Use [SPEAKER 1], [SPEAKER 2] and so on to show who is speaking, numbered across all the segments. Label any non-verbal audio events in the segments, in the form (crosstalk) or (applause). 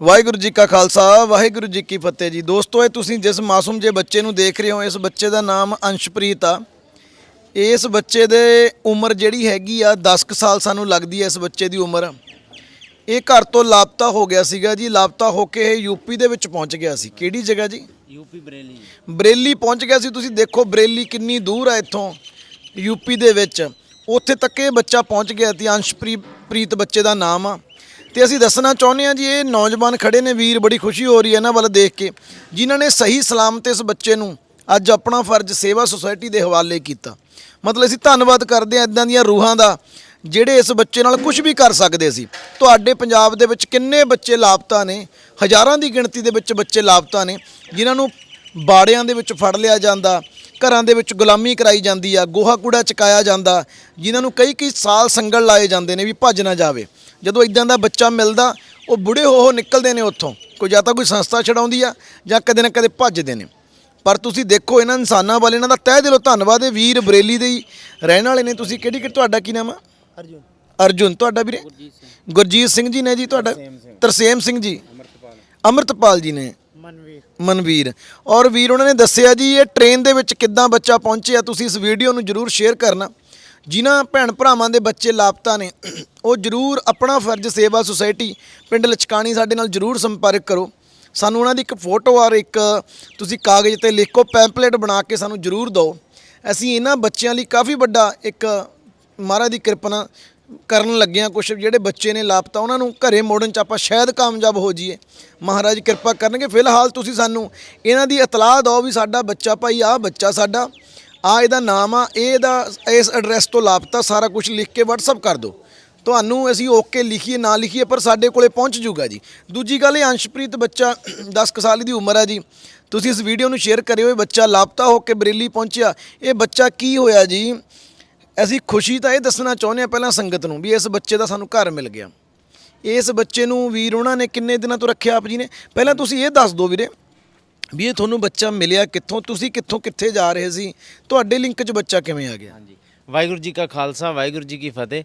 [SPEAKER 1] ਵਾਹਿਗੁਰੂ ਜੀ ਕਾ ਖਾਲਸਾ ਵਾਹਿਗੁਰੂ ਜੀ ਕੀ ਫਤਿਹ ਜੀ। ਦੋਸਤੋ ਇਹ ਤੁਸੀਂ ਜਿਸ ਮਾਸੂਮ ਜੇ ਬੱਚੇ ਨੂੰ ਦੇਖ ਰਹੇ ਹੋ ਇਸ ਬੱਚੇ ਦਾ ਨਾਮ ਅੰਸ਼ਪ੍ਰੀਤ ਆ। ਇਸ ਬੱਚੇ ਦੇ ਉਮਰ ਜਿਹੜੀ ਹੈਗੀ ਆ 10 ਕੁ ਸਾਲ ਸਾਨੂੰ ਲੱਗਦੀ ਹੈ ਇਸ ਬੱਚੇ ਦੀ ਉਮਰ। ਇਹ ਘਰ ਤੋਂ ਲਾਪਤਾ ਹੋ ਗਿਆ ਸੀਗਾ ਜੀ। ਲਾਪਤਾ ਹੋ ਕੇ ਇਹ ਯੂਪੀ ਦੇ ਵਿੱਚ ਪਹੁੰਚ ਗਿਆ ਸੀ। ਕਿਹੜੀ ਜਗ੍ਹਾ ਜੀ?
[SPEAKER 2] ਯੂਪੀ ਬਰੇਲੀ।
[SPEAKER 1] ਬਰੇਲੀ ਪਹੁੰਚ ਗਿਆ ਸੀ। ਤੁਸੀਂ ਦੇਖੋ ਬਰੇਲੀ ਕਿੰਨੀ ਦੂਰ ਹੈ ਇੱਥੋਂ ਯੂਪੀ ਦੇ ਵਿੱਚ। ਉੱਥੇ ਤੱਕ ਇਹ ਬੱਚਾ ਪਹੁੰਚ ਗਿਆ ਤੇ ਅੰਸ਼ਪ੍ਰੀਤ ਪ੍ਰੀਤ ਬੱਚੇ ਦਾ ਨਾਮ ਆ। ਤੇ ਅਸੀਂ ਦੱਸਣਾ ਚਾਹੁੰਦੇ ਹਾਂ ਜੀ, ਇਹ ਨੌਜਵਾਨ ਖੜੇ ਨੇ, ਵੀਰ ਬੜੀ ਖੁਸ਼ੀ ਹੋ ਰਹੀ ਹੈ ਇਹਨਾਂ ਵੱਲ ਦੇਖ ਕੇ। ਜਿਨ੍ਹਾਂ ਨੇ ਸਹੀ ਸਲਾਮਤ ਇਸ ਬੱਚੇ ਨੂੰ ਅੱਜ ਆਪਣਾ ਫਰਜ਼ ਸੇਵਾ ਸੁਸਾਇਟੀ ਦੇ ਹਵਾਲੇ ਕੀਤਾ। ਮਤਲਬ ਅਸੀਂ ਧੰਨਵਾਦ ਕਰਦੇ ਹਾਂ ਇਦਾਂ ਦੀਆਂ ਰੂਹਾਂ ਦਾ, ਜਿਹੜੇ ਇਸ ਬੱਚੇ ਨਾਲ ਕੁਝ ਵੀ ਕਰ ਸਕਦੇ ਸੀ। ਤੁਹਾਡੇ ਪੰਜਾਬ ਦੇ ਵਿੱਚ ਕਿੰਨੇ ਬੱਚੇ ਲਾਪਤਾ ਨੇ, ਹਜ਼ਾਰਾਂ ਦੀ ਗਿਣਤੀ ਦੇ ਵਿੱਚ ਬੱਚੇ ਲਾਪਤਾ ਨੇ, ਜਿਨ੍ਹਾਂ ਨੂੰ ਬਾੜਿਆਂ ਦੇ ਵਿੱਚ ਫੜ ਲਿਆ ਜਾਂਦਾ, ਘਰਾਂ ਦੇ ਵਿੱਚ ਗੁਲਾਮੀ ਕਰਾਈ ਜਾਂਦੀ ਆ, ਗੋਹਾ ਕੂੜਾ ਚਕਾਇਆ ਜਾਂਦਾ, ਜਿਨ੍ਹਾਂ ਨੂੰ ਕਈ ਕਈ ਸਾਲ ਸੰਗਲ ਲਾਏ ਜਾਂਦੇ ਨੇ ਵੀ ਭੱਜ ਨਾ ਜਾਵੇ। ਜਦੋਂ ਇਦਾਂ ਦਾ ਬੱਚਾ ਮਿਲਦਾ ਉਹ ਬੁੜੇ ਹੋ ਹੋ ਨਿਕਲਦੇ ਨੇ ਉੱਥੋਂ। ਕੋਈ ਜਾਂ ਤਾਂ ਕੋਈ ਸੰਸਥਾ ਛਡਾਉਂਦੀ ਆ ਜਾਂ ਕਦੇ ਨਾ ਕਦੇ ਭੱਜਦੇ ਨੇ। ਪਰ ਤੁਸੀਂ ਦੇਖੋ ਇਹਨਾਂ ਇਨਸਾਨਾਂ ਵਾਲੇ ਇਹਨਾਂ ਦਾ ਤਹਿ ਦਿਲੋਂ ਧੰਨਵਾਦ ਹੈ ਵੀਰ ਬਰੇਲੀ ਦੇ ਹੀ। ਰਹਿਣ ਵਾਲੇ ਨੇ ਤੁਸੀਂ ਕਿਹੜੀ ਕਿ ਤੁਹਾਡਾ ਕੀ ਨਾਮ ਆ?
[SPEAKER 2] ਅਰਜੁਨ।
[SPEAKER 1] ਅਰਜੁਨ ਤੁਹਾਡਾ ਵੀਰੇ?
[SPEAKER 2] ਗੁਰਜੀਤ ਸਿੰਘ।
[SPEAKER 1] ਗੁਰਜੀਤ ਸਿੰਘ ਜੀ ਨੇ ਜੀ ਤੁਹਾਡਾ? ਤਰਸੇਮ ਸਿੰਘ। ਜੀ।
[SPEAKER 2] ਅਮਰਤਪਾਲ।
[SPEAKER 1] ਅਮਰਤਪਾਲ ਜੀ ਨੇ।
[SPEAKER 2] ਮਨਵੀਰ।
[SPEAKER 1] ਮਨਵੀਰ। ਔਰ ਵੀਰ ਉਹਨਾਂ ਨੇ ਦੱਸਿਆ ਜੀ ਇਹ ਟ੍ਰੇਨ ਦੇ ਵਿੱਚ ਕਿੱਦਾਂ ਬੱਚਾ ਪਹੁੰਚਿਆ ਤੁਸੀਂ ਇਸ ਵੀਡੀਓ ਨੂੰ ਜਰੂਰ ਸ਼ੇਅਰ ਕਰਨਾ। ਜਿਨ੍ਹਾਂ ਭੈਣ ਭਰਾਵਾਂ ਦੇ ਬੱਚੇ ਲਾਪਤਾ ਨੇ, ਉਹ ਜਰੂਰ ਆਪਣਾ ਫਰਜ਼ ਸੇਵਾ ਸੁਸਾਇਟੀ ਪਿੰਡ ਲਚਕਾਣੀ ਸਾਡੇ ਨਾਲ ਜਰੂਰ ਸੰਪਰਕ ਕਰੋ। ਸਾਨੂੰ ਉਹਨਾਂ ਦੀ ਇੱਕ ਫੋਟੋ ਔਰ ਇੱਕ ਤੁਸੀਂ ਕਾਗਜ਼ ਤੇ ਲਿਖੋ, ਪੈਂਪਲੇਟ ਬਣਾ ਕੇ ਸਾਨੂੰ ਜਰੂਰ ਦਿਓ। ਅਸੀਂ ਇਹਨਾਂ ਬੱਚਿਆਂ ਲਈ ਕਾਫੀ ਵੱਡਾ ਇੱਕ ਮਹਾਰਾਜ ਦੀ ਕਿਰਪਾ ਨਾਲ ਕਰਨ ਲੱਗਿਆਂ ਹਾਂ ਕੁਝ ਜਿਹੜੇ ਬੱਚੇ ਨੇ ਲਾਪਤਾ, ਉਹਨਾਂ ਨੂੰ ਘਰੇ ਮੋੜਨ ਚ ਆਪਾਂ ਸ਼ਾਇਦ ਕਾਮਯਾਬ ਹੋ ਜਾਈਏ। ਮਹਾਰਾਜ ਕਿਰਪਾ ਕਰਨਗੇ। ਫਿਲਹਾਲ ਤੁਸੀਂ ਸਾਨੂੰ ਇਹਨਾਂ ਦੀ ਇਤਲਾਹ ਦਿਓ ਵੀ ਸਾਡਾ ਬੱਚਾ ਭਾਈ, ਆਹ ਬੱਚਾ ਸਾਡਾ। ਆ ਇਹਦਾ ਨਾਮ ਆ ਇਹ ਇਹਦਾ ਇਸ ਐਡਰੈਸ ਤੋਂ ਲਾਪਤਾ ਸਾਰਾ ਕੁਝ ਲਿਖ ਕੇ WhatsApp ਕਰ ਦਿਓ। ਤੁਹਾਨੂੰ ਅਸੀਂ ਓਕੇ ਲਿਖੀਏ, ਨਾ ਲਿਖੀਏ, ਪਰ ਸਾਡੇ ਕੋਲੇ ਪਹੁੰਚ ਜੂਗਾ ਜੀ। ਦੂਜੀ ਗੱਲ ਇਹ, ਅੰਸ਼ਪ੍ਰੀਤ ਬੱਚਾ (coughs) 10 ਕੁ ਸਾਲ ਦੀ ਉਮਰ ਆ ਜੀ। ਤੁਸੀਂ ਇਸ ਵੀਡੀਓ ਨੂੰ ਸ਼ੇਅਰ ਕਰਿਓ, ਇਹ ਬੱਚਾ ਲਾਪਤਾ ਹੋ ਕੇ ਬਰੇਲੀ ਪਹੁੰਚਿਆ। ਇਹ ਬੱਚਾ ਕੀ ਹੋਇਆ ਜੀ? ਅਸੀਂ ਖੁਸ਼ੀ ਤਾਂ ਇਹ ਦੱਸਣਾ ਚਾਹੁੰਦੇ ਆ ਪਹਿਲਾਂ ਸੰਗਤ ਨੂੰ ਵੀ ਇਸ ਬੱਚੇ ਦਾ ਸਾਨੂੰ ਘਰ ਮਿਲ ਗਿਆ। ਇਸ ਬੱਚੇ ਨੂੰ ਵੀਰ ਉਹਨਾਂ ਨੇ ਕਿੰਨੇ ਦਿਨਾਂ ਤੋਂ ਰੱਖਿਆ ਆਪ ਜੀ ਨੇ? ਪਹਿਲਾਂ ਤੁਸੀਂ ਇਹ ਦੱਸ ਦਿਓ ਵੀਰੇ। ਵੀ ਇਹ ਤੁਹਾਨੂੰ ਬੱਚਾ ਮਿਲਿਆ ਕਿੱਥੋਂ? ਤੁਸੀਂ ਕਿੱਥੋਂ ਕਿੱਥੇ ਜਾ ਰਹੇ ਸੀ? ਤੁਹਾਡੇ ਲਿੰਕ 'ਚ ਬੱਚਾ ਕਿਵੇਂ ਆ ਗਿਆ?
[SPEAKER 2] ਹਾਂਜੀ। ਵਾਹਿਗੁਰੂ ਜੀ ਕਾ ਖਾਲਸਾ ਵਾਹਿਗੁਰੂ ਜੀ ਕੀ ਫਤਿਹ।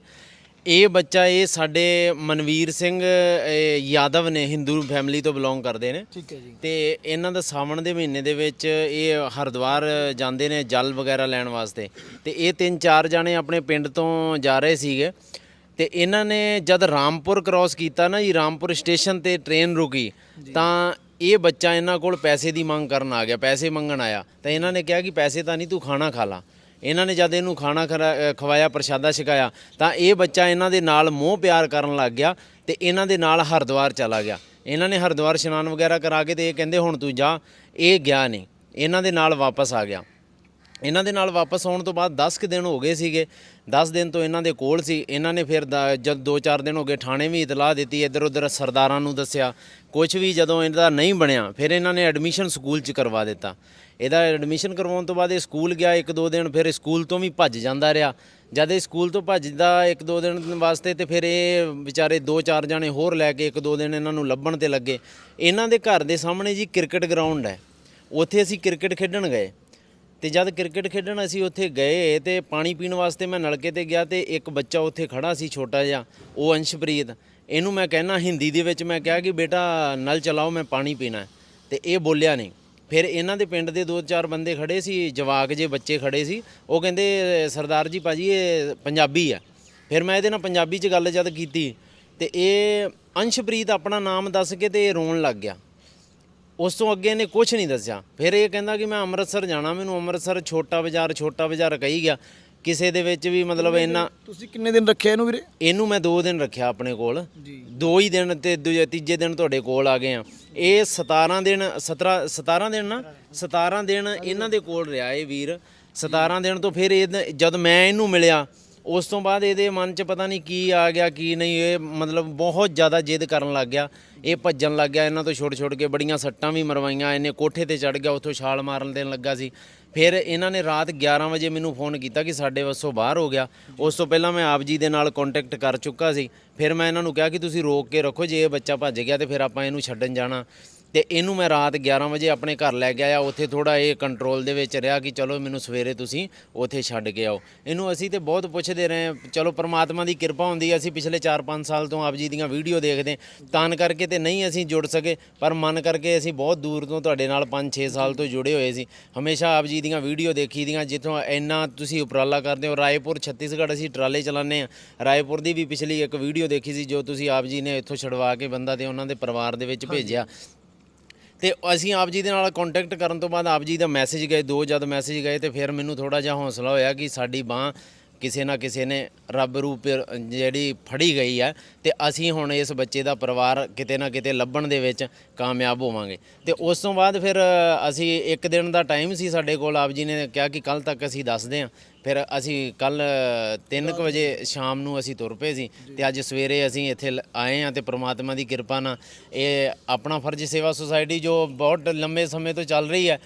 [SPEAKER 2] ਇਹ ਬੱਚਾ ਇਹ ਸਾਡੇ ਮਨਵੀਰ ਸਿੰਘ ਇਹ ਯਾਦਵ ਨੇ ਹਿੰਦੂ ਫੈਮਿਲੀ ਤੋਂ ਬਿਲੋਂਗ ਕਰਦੇ ਨੇ।
[SPEAKER 1] ਠੀਕ ਹੈ ਜੀ।
[SPEAKER 2] ਤੇ ਇਹਨਾਂ ਦਾ ਸਾਵਣ ਦੇ ਮਹੀਨੇ ਦੇ ਵਿੱਚ ਇਹ ਹਰਿਦੁਆਰ ਜਾਂਦੇ ਨੇ ਜਲ ਵਗੈਰਾ ਲੈਣ ਵਾਸਤੇ। ਤੇ ਇਹ ਤਿੰਨ ਚਾਰ ਜਾਣੇ ਆਪਣੇ ਪਿੰਡ ਤੋਂ ਜਾ ਰਹੇ ਸੀਗੇ। ਤੇ ਇਹਨਾਂ ਨੇ ਜਦ ਰਾਮਪੁਰ ਕ੍ਰਾਸ ਕੀਤਾ ਨਾ ਜੀ ਰਾਮਪੁਰ ਸਟੇਸ਼ਨ ਤੇ ਟ੍ਰੇਨ ਰੁਕੀ ਤਾਂ ਇਹ ਬੱਚਾ ਇਹਨਾਂ ਕੋਲ ਪੈਸੇ ਦੀ ਮੰਗ ਕਰਨ ਆ ਗਿਆ, ਪੈਸੇ ਮੰਗਣ ਆਇਆ। ਤਾਂ ਇਹਨਾਂ ਨੇ ਕਿਹਾ ਕਿ ਪੈਸੇ ਤਾਂ ਨਹੀਂ, ਤੂੰ ਖਾਣਾ ਖਾ ਲਾ। ਇਹਨਾਂ ਨੇ ਜਦ ਇਹਨੂੰ ਖਾਣਾ ਖਰਾ- ਖਵਾਇਆ, ਪ੍ਰਸ਼ਾਦਾ ਛਕਾਇਆ, ਤਾਂ ਇਹ ਬੱਚਾ ਇਹਨਾਂ ਦੇ ਨਾਲ ਮੋਹ ਪਿਆਰ ਕਰਨ ਲੱਗ ਗਿਆ ਤੇ ਇਹਨਾਂ ਦੇ ਨਾਲ ਹਰਿਦੁਆਰ ਚਲਾ ਗਿਆ। ਇਹਨਾਂ ਨੇ ਹਰਿਦੁਆਰ ਇਸ਼ਨਾਨ ਵਗੈਰਾ ਕਰਾ ਕੇ ਤੇ ਇਹ ਕਹਿੰਦੇ, ਹੁਣ ਤੂੰ ਜਾ। ਇਹ ਗਿਆ ਨਹੀਂ। ਇਹਨਾਂ ਦੇ ਨਾਲ ਵਾਪਸ ਆ ਗਿਆ। ਇਹਨਾਂ ਦੇ ਨਾਲ ਵਾਪਸ ਆਉਣ ਤੋਂ ਬਾਅਦ 10 ਕੁ ਦਿਨ ਹੋ ਗਏ ਸੀਗੇ। 10 ਦਿਨ ਤੋਂ ਇਹਨਾਂ ਦੇ ਕੋਲ ਸੀ। ਇਹਨਾਂ ਨੇ ਫਿਰ ਦਾ- ਜਦ 2-4 ਦਿਨ ਹੋ ਗਏ ਥਾਣੇ ਵੀ ਇਤਲਾਹ ਦਿੱਤੀ ਇੱਧਰ ਉੱਧਰ ਸਰਦਾਰਾਂ ਨੂੰ ਦੱਸਿਆ। ਕੁਝ ਵੀ ਜਦੋਂ ਇਹਦਾ ਨਹੀਂ ਬਣਿਆ, ਫਿਰ ਇਹਨਾਂ ਨੇ ਐਡਮਿਸ਼ਨ ਸਕੂਲ 'ਚ ਕਰਵਾ ਦਿੱਤਾ। ਇਹਦਾ ਐਡਮਿਸ਼ਨ ਕਰਵਾਉਣ ਤੋਂ ਬਾਅਦ ਇਹ ਸਕੂਲ ਗਿਆ ਇੱਕ ਦੋ ਦਿਨ, ਫਿਰ ਸਕੂਲ ਤੋਂ ਵੀ ਭੱਜ ਜਾਂਦਾ ਰਿਹਾ। ਜਦ ਇਹ ਸਕੂਲ ਤੋਂ ਭੱਜਦਾ ਇੱਕ ਦੋ ਦਿਨ ਵਾਸਤੇ ਤੇ ਫਿਰ ਇਹ ਵਿਚਾਰੇ ਦੋ ਚਾਰ ਜਾਣੇ ਹੋਰ ਲੈ ਕੇ ਇੱਕ ਦੋ ਦਿਨ ਇਹਨਾਂ ਨੂੰ ਲੱਭਣ ਤੇ ਲੱਗੇ। ਇਹਨਾਂ ਦੇ ਘਰ ਦੇ ਸਾਹਮਣੇ ਜੀ ਕ੍ਰਿਕਟ ਗਰਾਊਂਡ ਹੈ। ਉੱਥੇ ਅਸੀਂ ਕ੍ਰਿਕਟ ਖੇਡਣ ਗਏ। ਤੇ ਜਦ ਕ੍ਰਿਕਟ ਖੇਡਣ ਅਸੀਂ ਉੱਥੇ ਗਏ ਤੇ ਪਾਣੀ ਪੀਣ ਵਾਸਤੇ ਮੈਂ ਨਲਕੇ ਤੇ ਗਿਆ ਤੇ ਇੱਕ ਬੱਚਾ ਉੱਥੇ ਖੜਾ ਸੀ ਛੋਟਾ ਜਿਹਾ, ਉਹ ਅੰਸ਼ਪ੍ਰੀਤ। ਇਹਨੂੰ ਮੈਂ ਕਹਿਣਾ ਹਿੰਦੀ ਦੇ ਵਿੱਚ ਮੈਂ ਕਿਹਾ ਕਿ ਬੇਟਾ ਨਲ ਚਲਾਓ, ਮੈਂ ਪਾਣੀ ਪੀਣਾ ਹੈ। ਤੇ ਇਹ ਬੋਲਿਆ ਨਹੀਂ। ਫਿਰ ਇਹਨਾਂ ਦੇ ਪਿੰਡ ਦੇ ਦੋ ਚਾਰ ਬੰਦੇ ਖੜੇ ਸੀ, ਜਵਾਕ ਜੇ ਬੱਚੇ ਖੜੇ ਸੀ। ਉਹ ਕਹਿੰਦੇ, ਸਰਦਾਰ ਜੀ, ਭਾਜੀ, ਇਹ ਪੰਜਾਬੀ ਆ ਫਿਰ ਮੈਂ ਇਹਦੇ ਨਾਲ ਪੰਜਾਬੀ 'ਚ ਗੱਲ ਜਦ ਕੀਤੀ ਤੇ ਇਹ ਅੰਸ਼ਪ੍ਰੀਤ ਆਪਣਾ ਨਾਮ ਦੱਸ ਕੇ ਤੇ ਇਹ ਰੋਣ ਲੱਗ ਗਿਆ। ਉਸ ਤੋਂ ਅੱਗੇ ਇਹਨੇ ਕੁਝ ਨਹੀਂ ਦੱਸਿਆ। ਫਿਰ ਇਹ ਕਹਿੰਦਾ ਕਿ ਮੈਂ ਅੰਮ੍ਰਿਤਸਰ ਜਾਣਾ ਮੈਨੂੰ ਅੰਮ੍ਰਿਤਸਰ ਛੋਟਾ ਬਾਜ਼ਾਰ ਛੋਟਾ ਬਾਜ਼ਾਰ ਕਹੀ ਗਿਆ। ਕਿਸੇ ਦੇ ਵਿੱਚ ਵੀ ਮਤਲਬ ਇੰਨਾ
[SPEAKER 1] ਤੁਸੀਂ ਕਿੰਨੇ ਦਿਨ ਰੱਖਿਆ ਇਹਨੂੰ ਵੀਰੇ?
[SPEAKER 2] ਇਹਨੂੰ ਮੈਂ 2 ਦਿਨ ਰੱਖਿਆ ਆਪਣੇ ਕੋਲ। ਦੋ ਹੀ ਦਿਨ ਤੇ ਦੂਜੇ ਤੀਜੇ ਦਿਨ ਤੁਹਾਡੇ ਕੋਲ ਆ ਗਏ ਆ। ਇਹ 17 ਦਿਨ 17 17 ਦਿਨ ਨਾ 17 ਦਿਨ ਇਹਨਾਂ ਦੇ ਕੋਲ ਰਿਹਾ ਇਹ ਵੀਰ। 17 ਦਿਨ ਤੋਂ ਫਿਰ ਇਹ ਜਦ ਮੈਂ ਇਹਨੂੰ ਮਿਲਿਆ ਉਸ ਤੋਂ ਬਾਅਦ ਇਹਦੇ ਮਨ 'ਚ ਪਤਾ ਨਹੀਂ ਕੀ ਆ ਗਿਆ, ਕੀ ਨਹੀਂ, ਇਹ ਮਤਲਬ ਬਹੁਤ ਜ਼ਿਆਦਾ ਜਿੱਦ ਕਰਨ ਲੱਗ ਗਿਆ। ਇਹ ਭੱਜਣ ਲੱਗ ਗਿਆ, ਇਹਨਾਂ ਤੋਂ ਛੁੱਟ ਛੁੱਟ ਕੇ ਬੜੀਆਂ ਸੱਟਾਂ ਵੀ ਮਰਵਾਈਆਂ, ਇਹਨੇ ਕੋਠੇ ਤੇ ਚੜ ਗਿਆ, ਉੱਥੋਂ ਛਾਲ ਮਾਰਨ ਦੇਣ ਲੱਗਾ ਸੀ। ਫਿਰ ਇਹਨਾਂ ਨੇ ਰਾਤ 11 ਵਜੇ ਮੈਨੂੰ ਫੋਨ ਕੀਤਾ ਕਿ ਸਾਡੇ ਵੱਸੋਂ ਬਾਹਰ ਹੋ ਗਿਆ। ਉਸ ਤੋਂ ਪਹਿਲਾਂ ਮੈਂ ਆਪ ਜੀ ਦੇ ਨਾਲ ਕੰਟੈਕਟ ਕਰ ਚੁੱਕਾ ਸੀ। ਫਿਰ ਮੈਂ ਇਹਨਾਂ ਨੂੰ ਕਿਹਾ ਕਿ ਤੁਸੀਂ ਰੋਕ ਕੇ ਰੱਖੋ, ਜੇ ਇਹ ਬੱਚਾ ਭੱਜ ਗਿਆ ਤੇ ਫਿਰ ਆਪਾਂ ਇਹਨੂੰ ਛੱਡਣ ਜਾਣਾ। ਤੇ ਇਹਨੂੰ ਮੈਂ ਰਾਤ 11 ਵਜੇ ਆਪਣੇ ਘਰ ਲੈ ਕੇ ਆਇਆ। ਉੱਥੇ ਥੋੜਾ ਇਹ ਕੰਟਰੋਲ ਦੇ ਵਿੱਚ ਰਿਹਾ ਕਿ ਚਲੋ ਮੈਨੂੰ ਸਵੇਰੇ ਤੁਸੀਂ ਉੱਥੇ ਛੱਡ ਕੇ ਆਓ। ਇਹਨੂੰ ਅਸੀਂ ਤੇ ਬਹੁਤ ਪੁੱਛਦੇ ਰਹੇ ਚਲੋ ਪ੍ਰਮਾਤਮਾ ਦੀ ਕਿਰਪਾ ਹੁੰਦੀ ਹੈ ਅਸੀਂ ਪਿਛਲੇ 4-5 ਸਾਲ ਤੋਂ ਆਪ ਜੀ ਦੀਆਂ ਵੀਡੀਓ ਦੇਖਦੇ ਤਾਂ ਕਰਕੇ ਤੇ ਨਹੀਂ ਅਸੀਂ ਜੁੜ ਸਕੇ ਪਰ ਮਨ ਕਰਕੇ ਅਸੀਂ ਬਹੁਤ ਦੂਰ ਤੋਂ ਤੁਹਾਡੇ ਨਾਲ 5-6 ਸਾਲ ਤੋਂ ਜੁੜੇ ਹੋਏ ਸੀ। ਹਮੇਸ਼ਾ ਆਪ ਜੀ ਦੀਆਂ ਵੀਡੀਓ ਦੇਖੀ ਦੀਆਂ ਜਿੱਥੋਂ ਇੰਨਾ ਤੁਸੀਂ ਉਪਰਾਲਾ ਕਰਦੇ ਹੋ। ਰਾਏਪੁਰ ਛੱਤੀਸਗੜ੍ਹ ਅਸੀਂ ਟਰਾਲੇ ਚਲਾਉਂਦੇ ਆ ਰਾਏਪੁਰ ਦੀ ਵੀ ਪਿਛਲੀ ਇੱਕ ਵੀਡੀਓ ਦੇਖੀ ਸੀ ਜੋ ਤੁਸੀਂ ਆਪ ਜੀ ਨੇ ਇੱਥੋਂ ਛਡਵਾ ਕੇ ਬੰਦਾ ਤੇ ਉਹਨਾਂ ਦੇ ਪਰਿਵਾਰ ਦੇ ਵਿੱਚ ਭੇਜਿਆ। ਤੇ ਅਸੀਂ ਆਪ ਜੀ ਦੇ ਨਾਲ ਕੰਟੈਕਟ ਕਰਨ ਤੋਂ ਬਾਅਦ ਆਪ ਜੀ ਦਾ ਮੈਸੇਜ ਗਏ, ਦੋ ਜਦ ਮੈਸੇਜ ਗਏ ਤੇ ਫਿਰ ਮੈਨੂੰ ਥੋੜਾ ਜਿਹਾ ਹੌਸਲਾ ਹੋਇਆ ਕਿ ਸਾਡੀ ਬਾਹ ਕਿਸੇ ਨਾ ਕਿਸੇ ਨੇ ਰੱਬ ਰੂਪ ਜਿਹੜੀ ਫੜੀ ਗਈ ਹੈ ਤੇ ਅਸੀਂ ਹੁਣ ਇਸ ਬੱਚੇ ਦਾ ਪਰਿਵਾਰ ਕਿਤੇ ਨਾ ਕਿਤੇ ਲੱਭਣ ਦੇ ਵਿੱਚ ਕਾਮਯਾਬ ਹੋਵਾਂਗੇ। ਤੇ ਉਸ ਤੋਂ ਬਾਅਦ ਫਿਰ ਅਸੀਂ ਇੱਕ ਦਿਨ ਦਾ ਟਾਈਮ ਸੀ ਸਾਡੇ ਕੋਲ, ਆਪ ਜੀ ਨੇ ਕਿਹਾ ਕਿ ਕੱਲ ਤੱਕ ਅਸੀਂ ਦੱਸਦੇ ਹਾਂ ਫਿਰ ਅਸੀਂ ਕੱਲ 3:00 ਵਜੇ ਸ਼ਾਮ ਨੂੰ ਅਸੀਂ ਤੁਰ ਪਏ ਸੀ ਤੇ ਅੱਜ ਸਵੇਰੇ ਅਸੀਂ ਇੱਥੇ ਆਏ ਹਾਂ ਤੇ ਪ੍ਰਮਾਤਮਾ ਦੀ ਕਿਰਪਾ ਨਾਲ ਇਹ ਆਪਣਾ ਫਰਜ਼ ਸੇਵਾ ਸੁਸਾਇਟੀ ਜੋ ਬਹੁਤ ਲੰਮੇ ਸਮੇਂ ਤੋਂ ਚੱਲ ਰਹੀ ਹੈ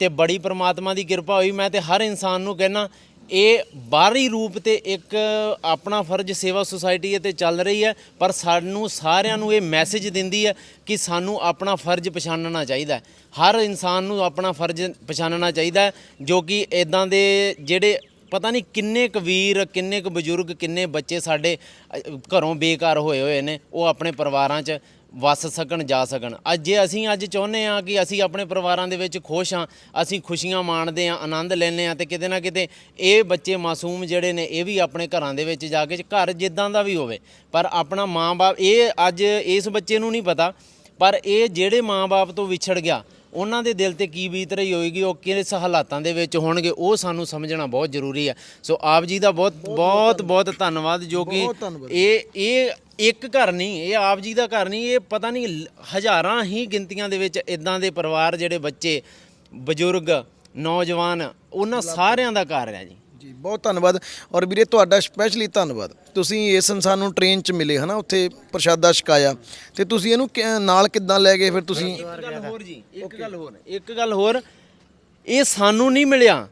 [SPEAKER 2] ਤੇ ਬੜੀ ਪ੍ਰਮਾਤਮਾ ਦੀ ਕਿਰਪਾ ਹੋਈ ਮੈਂ ਤੇ ਹਰ ਇਨਸਾਨ ਨੂੰ ਕਹਿਣਾ ਇਹ ਬਾਹਰੀ ਰੂਪ ਤੇ ਇੱਕ ਆਪਣਾ ਫਰਜ਼ ਸੇਵਾ ਸੁਸਾਇਟੀ ਤੇ ਚੱਲ ਰਹੀ ਹੈ ਪਰ ਸਾਨੂੰ ਸਾਰਿਆਂ ਨੂੰ ਇਹ ਮੈਸੇਜ ਦਿੰਦੀ ਹੈ ਕਿ ਸਾਨੂੰ ਆਪਣਾ ਫਰਜ਼ ਪਛਾਣਨਾ ਚਾਹੀਦਾ ਹੈ। ਹਰ ਇਨਸਾਨ ਨੂੰ ਆਪਣਾ ਫਰਜ਼ ਪਛਾਣਨਾ ਚਾਹੀਦਾ ਹੈ ਜੋ ਕਿ ਇਦਾਂ ਦੇ ਜਿਹੜੇ ਪਤਾ ਨਹੀਂ ਕਿੰਨੇ ਕੁ ਵੀਰ ਕਿੰਨੇ ਕੁ ਬਜ਼ੁਰਗ ਕਿੰਨੇ ਬੱਚੇ ਸਾਡੇ ਅ, ਘਰੋਂ ਬੇਕਾਰ ਹੋਏ ਹੋਏ ਨੇ ਉਹ ਆਪਣੇ ਪਰਿਵਾਰਾਂ 'ਚ ਵਸ ਸਕਣ ਜਾ ਸਕਣ। ਅੱਜ ਜੇ ਅਸੀਂ ਅੱਜ ਚਾਹੁੰਦੇ ਹਾਂ ਕਿ ਅਸੀਂ ਆਪਣੇ ਪਰਿਵਾਰਾਂ ਦੇ ਵਿੱਚ ਖੁਸ਼ ਹਾਂ ਅਸੀਂ ਖੁਸ਼ੀਆਂ ਮਾਣਦੇ ਹਾਂ ਆਨੰਦ ਲੈਂਦੇ ਹਾਂ ਤੇ ਕਿਤੇ ਨਾ ਕਿਤੇ ਇਹ ਬੱਚੇ ਮਾਸੂਮ ਜਿਹੜੇ ਨੇ ਇਹ ਵੀ ਆਪਣੇ ਘਰਾਂ ਦੇ ਵਿੱਚ ਜਾ ਕੇ ਘਰ ਜਿੱਦਾਂ ਦਾ ਵੀ ਹੋਵੇ। ਪਰ ਆਪਣਾ ਮਾਂ-ਬਾਪ ਇਹ ਅੱਜ ਇਸ ਬੱਚੇ ਨੂੰ ਨਹੀਂ ਪਤਾ ਪਰ ਇਹ ਜਿਹੜੇ ਮਾਂ-ਬਾਪ ਤੋਂ ਵਿਛੜ ਗਿਆ ਉਹਨਾਂ ਦੇ ਦਿਲ ਤੇ ਕੀ ਬੀਤ ਰਹੀ ਹੋਏਗੀ ਉਹ ਕਿਸ ਹਾਲਾਤਾਂ ਦੇ ਵਿੱਚ ਹੋਣਗੇ ਉਹ ਸਾਨੂੰ ਸਮਝਣਾ ਬਹੁਤ ਜ਼ਰੂਰੀ ਹੈ। ਸੋ ਆਪ ਜੀ ਦਾ ਬਹੁਤ ਬਹੁਤ ਬਹੁਤ ਧੰਨਵਾਦ ਜੋ ਕਿ। ਇਹ ਇਹ ਇੱਕ ਘਰ ਨਹੀਂ ਇਹ ਆਪ ਜੀ ਦਾ ਘਰ ਨਹੀਂ ਇਹ ਪਤਾ ਨਹੀਂ ਹਜ਼ਾਰਾਂ ਹੀ ਗਿਣਤੀਆਂ ਦੇ ਵਿੱਚ ਇਦਾਂ ਦੇ ਪਰਿਵਾਰ ਜਿਹੜੇ ਬੱਚੇ ਬਜ਼ੁਰਗ ਨੌਜਵਾਨ ਉਹਨਾਂ ਸਾਰਿਆਂ ਦਾ ਘਰ ਹੈ ਜੀ।
[SPEAKER 1] ਜੀ ਬਹੁਤ ਧੰਨਵਾਦ। ਔਰ ਵੀਰੇ ਤੁਹਾਡਾ ਸਪੈਸ਼ਲੀ ਧੰਨਵਾਦ। ਤੁਸੀਂ ਇਸ ਇਨਸਾਨ ਨੂੰ ਟ੍ਰੇਨ 'ਚ ਮਿਲੇ ਹਨਾ? ਉੱਥੇ ਪ੍ਰਸ਼ਾਦਾ ਛਕਾਇਆ। ਤੇ ਤੁਸੀਂ ਇਹਨੂੰ ਕਿ- ਨਾਲ ਕਿੱਦਾਂ ਲੈ ਗਏ ਫਿਰ ਤੁਸੀਂ?
[SPEAKER 2] ਇੱਕ ਗੱਲ ਹੋਰ ਜੀ ਇੱਕ ਗੱਲ ਹੋਰ ਇੱਕ ਗੱਲ ਹੋਰ। ਇਹ ਸਾਨੂੰ ਨਹੀਂ ਮਿਲਿਆ।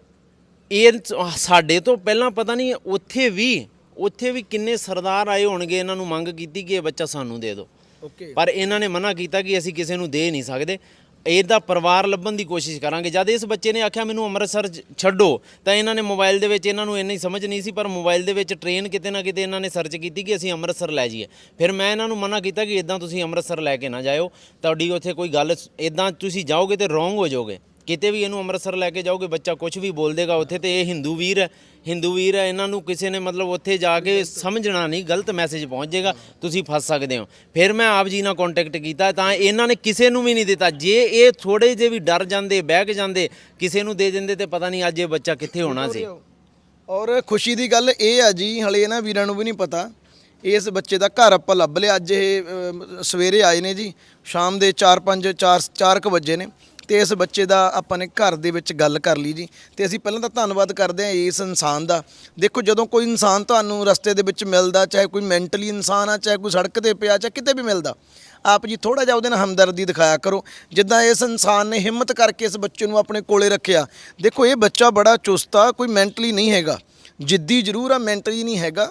[SPEAKER 2] ਇਹ ਸਾਡੇ ਤੋਂ ਪਹਿਲਾਂ ਪਤਾ ਨਹੀਂ ਉੱਥੇ ਵੀ ਉੱਥੇ ਵੀ ਕਿੰਨੇ ਸਰਦਾਰ ਆਏ ਹੋਣਗੇ ਇਹਨਾਂ ਨੂੰ ਮੰਗ ਕੀਤੀ ਕਿ ਇਹ ਬੱਚਾ ਸਾਨੂੰ ਦੇ ਦਿਓ।
[SPEAKER 1] ਓਕੇ
[SPEAKER 2] ਪਰ ਇਹਨਾਂ ਨੇ ਮਨਾ ਕੀਤਾ ਕਿ ਅਸੀਂ ਕਿਸੇ ਨੂੰ ਦੇ ਨਹੀਂ ਸਕਦੇ। ਇਹਦਾ ਪਰਿਵਾਰ ਲੱਭਣ ਦੀ ਕੋਸ਼ਿਸ਼ ਕਰਾਂਗੇ। ਜਦ ਇਸ ਬੱਚੇ ਨੇ ਆਖਿਆ, ਮੈਨੂੰ ਅੰਮ੍ਰਿਤਸਰ ਛੱਡੋ, ਤਾਂ ਇਹਨਾਂ ਨੇ ਮੋਬਾਈਲ ਦੇ ਵਿੱਚ ਇਹਨਾਂ ਨੂੰ ਇੰਨੀ ਸਮਝ ਨਹੀਂ ਸੀ, ਪਰ ਮੋਬਾਈਲ ਦੇ ਵਿੱਚ ਟ੍ਰੇਨ ਕਿਤੇ ਨਾ ਕਿਤੇ ਇਹਨਾਂ ਨੇ ਸਰਚ ਕੀਤੀ ਕਿ ਅਸੀਂ ਅੰਮ੍ਰਿਤਸਰ ਲੈ ਜਾਈਏ। ਫਿਰ ਮੈਂ ਇਹਨਾਂ ਨੂੰ ਮਨਾ ਕੀਤਾ ਕਿ ਇਦਾਂ ਤੁਸੀਂ ਅੰਮ੍ਰਿਤਸਰ ਲੈ ਕੇ ਨਾ ਜਾਇਓ। ਤੁਹਾਡੀ ਉੱਥੇ ਕੋਈ ਗੱਲ ਇਦਾਂ ਤੁਸੀਂ ਜਾਓਗੇ ਤੇ ਰੋਂਗ ਹੋ ਜਾਓਗੇ। ਕਿਤੇ ਵੀ ਇਹਨੂੰ ਅੰਮ੍ਰਿਤਸਰ ਲੈ ਕੇ ਜਾਓਗੇ, ਬੱਚਾ ਕੁਝ ਵੀ ਬੋਲ ਦੇਗਾ ਉੱਥੇ ਤੇ ਇਹ ਹਿੰਦੂ ਵੀਰ ਹੈ। ਹਿੰਦੂ ਵੀਰ ਹੈ, ਇਹਨਾਂ ਨੂੰ ਕਿਸੇ ਨੇ ਮਤਲਬ ਉੱਥੇ ਜਾ ਕੇ ਸਮਝਣਾ ਨਹੀਂ, ਗਲਤ ਮੈਸੇਜ ਪਹੁੰਚ ਜਾਏਗਾ, ਤੁਸੀਂ ਫਸ ਸਕਦੇ ਹੋ। ਫਿਰ ਮੈਂ ਆਪ ਜੀ ਨਾਲ ਕੰਟੈਕਟ ਕੀਤਾ, ਤਾਂ ਇਹਨਾਂ ਨੇ ਕਿਸੇ ਨੂੰ ਵੀ ਨਹੀਂ ਦਿੱਤਾ। ਜੇ ਇਹ ਥੋੜੇ ਜਿਹੇ ਵੀ ਡਰ ਜਾਂਦੇ ਬਹਿ ਜਾਂਦੇ, ਕਿਸੇ ਨੂੰ ਦੇ ਦਿੰਦੇ ਤੇ ਪਤਾ ਨਹੀਂ ਅੱਜ ਇਹ ਬੱਚਾ ਕਿੱਥੇ ਹੋਣਾ ਸੀ।
[SPEAKER 1] ਔਰ ਖੁਸ਼ੀ ਦੀ ਗੱਲ ਇਹ ਆ ਜੀ, ਹਲੇ ਇਹਨਾਂ ਵੀਰਾਂ ਨੂੰ ਵੀ ਨਹੀਂ ਪਤਾ। ਇਸ ਬੱਚੇ ਦਾ ਘਰ ਆਪਾਂ ਲੱਭ ਲਿਆ। ਅੱਜ ਇਹ ਸਵੇਰੇ ਆਏ ਨੇ ਜੀ, ਸ਼ਾਮ ਦੇ 4-5 4 4 ਵਜੇ ਨੇ। ਤੇ ਇਸ ਬੱਚੇ ਦਾ ਆਪਾਂ ਨੇ ਘਰ ਦੇ ਵਿੱਚ ਗੱਲ ਕਰ ਲਈ ਜੀ। ਤੇ ਅਸੀਂ ਪਹਿਲਾਂ ਤਾਂ ਧੰਨਵਾਦ ਕਰਦੇ ਹਾਂ ਇਸ ਇਨਸਾਨ ਦਾ। ਦੇਖੋ ਜਦੋਂ ਕੋਈ ਇਨਸਾਨ ਤੁਹਾਨੂੰ ਰਸਤੇ ਦੇ ਵਿੱਚ ਮਿਲਦਾ, ਚਾਹੇ ਕੋਈ ਮੈਂਟਲੀ ਇਨਸਾਨ ਆ, ਚਾਹੇ ਕੋਈ ਸੜਕ ਤੇ ਪਿਆ, ਚਾਹੇ ਕਿਤੇ ਵੀ ਮਿਲਦਾ, ਆਪ ਜੀ ਥੋੜਾ ਜਿਹਾ ਉਹਦੇ ਨਾਲ ਹਮਦਰਦੀ ਦਿਖਾਇਆ ਕਰੋ। ਜਿੱਦਾਂ ਇਸ ਇਨਸਾਨ ਨੇ ਹਿੰਮਤ ਕਰਕੇ ਇਸ ਬੱਚੇ ਨੂੰ ਆਪਣੇ ਕੋਲੇ ਰੱਖਿਆ। ਦੇਖੋ ਇਹ ਬੱਚਾ ਬੜਾ ਚੁਸਤ ਆ, ਕੋਈ ਮੈਂਟਲੀ ਨਹੀਂ ਹੈਗਾ। ਜਿੱਦੀ ਜ਼ਰੂਰ ਆ, ਮੈਂਟਲੀ ਨਹੀਂ ਹੈਗਾ।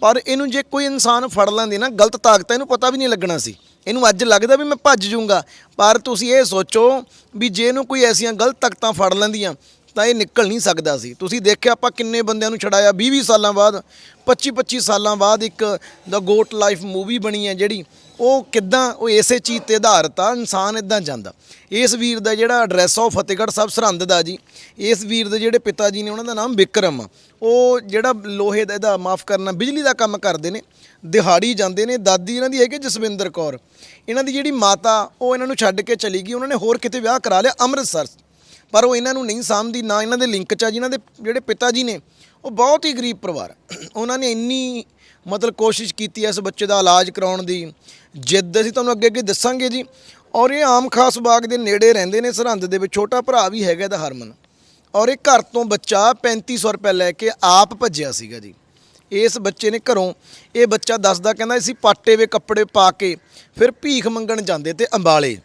[SPEAKER 1] ਪਰ ਇਹਨੂੰ ਜੇ ਕੋਈ ਇਨਸਾਨ ਫੜ ਲੈਂਦੇ ਨਾ, ਗਲਤ ਤਾਕਤਾਂ, ਇਹਨੂੰ ਪਤਾ ਵੀ ਨਹੀਂ ਲੱਗਣਾ ਸੀ। ਇਹਨੂੰ ਅੱਜ ਲੱਗਦਾ ਵੀ ਮੈਂ ਭੱਜ ਜਾਊਂਗਾ ਪਰ ਤੁਸੀਂ ਇਹ ਸੋਚੋ ਵੀ ਜੇ ਇਹਨੂੰ ਕੋਈ ਐਸੀਆਂ ਗਲਤ ਤਾਕਤਾਂ ਫੜ ਲੈਂਦੀਆਂ, ਤਾਂ ਇਹ ਨਿਕਲ ਨਹੀਂ ਸਕਦਾ ਸੀ। ਤੁਸੀਂ ਦੇਖਿਆ ਆਪਾਂ ਕਿੰਨੇ ਬੰਦਿਆਂ ਨੂੰ ਛਡਾਇਆ 20-20 ਸਾਲਾਂ ਬਾਅਦ 25-25 ਸਾਲਾਂ ਬਾਅਦ ਇੱਕ ਦਾ ਗੋਟ ਲਾਈਫ ਮੂਵੀ ਬਣੀ ਹੈ ਜਿਹੜੀ, ਉਹ ਕਿੱਦਾਂ, ਉਹ ਇਸੇ ਚੀਜ਼ ਤੇ ਆਧਾਰਿਤ ਆ, ਇਨਸਾਨ ਇਦਾਂ ਜਾਂਦਾ। ਇਸ ਵੀਰ ਦਾ ਜਿਹੜਾ ਐਡਰੈਸ ਆ, ਉਹ ਫਤਿਹਗੜ੍ਹ ਸਾਹਿਬ ਸਰਹੰਦ ਦਾ ਜੀ। ਇਸ ਵੀਰ ਦੇ ਜਿਹੜੇ ਪਿਤਾ ਜੀ ਨੇ, ਉਹਨਾਂ ਦਾ ਨਾਮ ਵਿਕਰਮ ਆ। ਉਹ ਜਿਹੜਾ ਲੋਹੇ ਦਾ, ਇਹਦਾ ਮਾਫ ਕਰਨਾ, ਬਿਜਲੀ ਦਾ ਕੰਮ ਕਰਦੇ ਨੇ। ਦਿਹਾੜੀ ਜਾਂਦੇ ਨੇ, ਦਾਦੀ ਇਹਨਾਂ ਦੀ ਹੈਗੀ ਜਸਵਿੰਦਰ ਕੌਰ। ਇਹਨਾਂ ਦੀ ਜਿਹੜੀ ਮਾਤਾ, ਉਹ ਇਹਨਾਂ ਨੂੰ ਛੱਡ ਕੇ ਚਲੀ ਗਈ, ਉਹਨਾਂ ਨੇ ਹੋਰ ਕਿਤੇ ਵਿਆਹ ਕਰਾ ਲਿਆ ਅੰਮ੍ਰਿਤਸਰ। ਪਰ ਉਹ ਇਹਨਾਂ ਨੂੰ ਨਹੀਂ ਸਾਂਭਦੀ, ਨਾ ਇਹਨਾਂ ਦੇ ਲਿੰਕ ਚ ਆ, ਜਿਨ੍ਹਾਂ ਦੇ ਜਿਹੜੇ ਪਿਤਾ ਜੀ ਨੇ, ਉਹ ਬਹੁਤ ਹੀ ਗਰੀਬ ਪਰਿਵਾਰ ਉਹਨਾਂ ਨੇ ਇੰਨੀ ਮਤਲਬ ਕੋਸ਼ਿਸ਼ ਕੀਤੀ ਇਸ ਬੱਚੇ ਦਾ ਇਲਾਜ ਕਰਾਉਣ ਦੀ। ਜਿੱਦ ਅਸੀਂ ਤੁਹਾਨੂੰ ਅੱਗੇ ਅੱਗੇ ਦੱਸਾਂਗੇ ਜੀ। ਔਰ ਇਹ ਆਮ ਖਾਸ ਬਾਗ ਦੇ ਨੇੜੇ ਰਹਿੰਦੇ ਨੇ, ਸਰਹੰਦ ਦੇ ਵਿੱਚ, ਛੋਟਾ ਭਰਾ ਵੀ ਹੈਗਾ ਇਹਦਾ ਹਰਮਨ। ਔਰ ਇਹ ਘਰ ਤੋਂ ਬੱਚਾ 3500 ਰੁਪਏ ਲੈ ਕੇ ਆਪ ਭੱਜਿਆ ਸੀਗਾ ਜੀ। ਇਸ ਬੱਚੇ ਨੇ ਘਰੋਂ ਇਹ ਬੱਚਾ ਦੱਸਦਾ, ਕਹਿੰਦਾ ਅਸੀਂ ਪਾਟੇ ਵੇ ਕੱਪੜੇ ਪਾ ਕੇ ਫਿਰ ਭੀਖ ਮੰਗਣ ਜਾਂਦੇ ਤੇ ਅੰਬਾਲੇ।